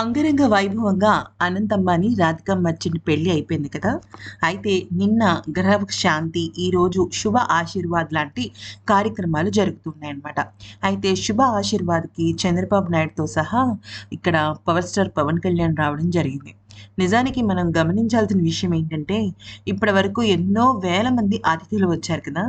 అంగరంగ వైభవంగా అనంత్ అంబానీ రాధికా మర్చెంట్ పెళ్ళి అయిపోయింది కదా. అయితే నిన్న గ్రహ శాంతి ఈరోజు శుభ ఆశీర్వాద్ లాంటి కార్యక్రమాలు జరుగుతున్నాయి అన్నమాట అయితే శుభ ఆశీర్వాద్కి చంద్రబాబు నాయుడుతో సహా ఇక్కడ పవర్ స్టార్ పవన్ కళ్యాణ్ రావడం జరిగింది. నిజానికి మనం గమనించాల్సిన విషయం ఏంటంటే ఇప్పటి వరకు ఎన్నో వేల మంది అతిథులు వచ్చారు కదా.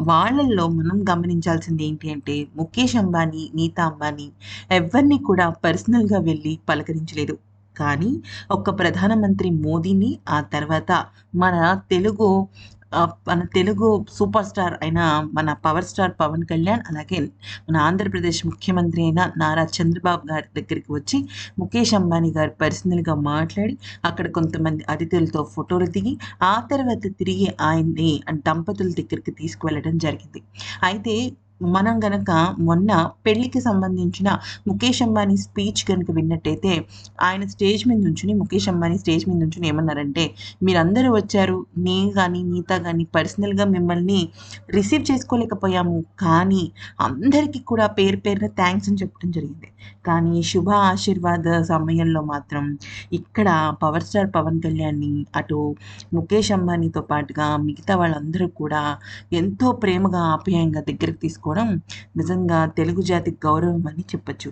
వాళ్ళల్లో మనం గమనించాల్సింది ఏంటి అంటే ముఖేష్ అంబానీ నీతా అంబానీ ఎవరిని కూడా పర్సనల్గా వెళ్ళి పలకరించలేదు. కానీ ఒక్క ప్రధానమంత్రి మోదీని ఆ తర్వాత మన తెలుగు మన తెలుగు సూపర్ స్టార్ అయిన మన పవర్ స్టార్ పవన్ కళ్యాణ్ అలాగే మన ఆంధ్రప్రదేశ్ ముఖ్యమంత్రి అయిన నారా చంద్రబాబు గారి దగ్గరికి వచ్చి ముఖేష్ అంబానీ గారు పర్సనల్గా మాట్లాడి అక్కడ కొంతమంది అతిథులతో ఫోటోలు దిగి ఆ తర్వాత తిరిగి ఆయన్ని దంపతుల దగ్గరికి తీసుకువెళ్ళడం జరిగింది. అయితే మనం గనక మొన్న పెళ్ళికి సంబంధించిన ముఖేష్ అంబానీ స్పీచ్ కనుక విన్నట్టయితే ఆయన స్టేజ్ మీద నుంచుని ముఖేష్ అంబానీ స్టేజ్ మీద నుంచుని ఏమన్నారంటే మీరందరూ వచ్చారు నేను కానీ నీత కానీ పర్సనల్గా మిమ్మల్ని రిసీవ్ చేసుకోలేకపోయాము. కానీ అందరికీ కూడా పేరు పేరున థ్యాంక్స్ అని చెప్పడం జరిగింది. కానీ శుభ ఆశీర్వాద సమయంలో మాత్రం ఇక్కడ పవర్ స్టార్ పవన్ కళ్యాణ్ని అటు ముఖేష్ అంబానీతో పాటుగా మిగతా వాళ్ళందరూ కూడా ఎంతో ప్రేమగా ఆప్యాయంగా దగ్గరికి తీసుకోవడం నిజంగా తెలుగు జాతి గౌరవం అని చెప్పచ్చు.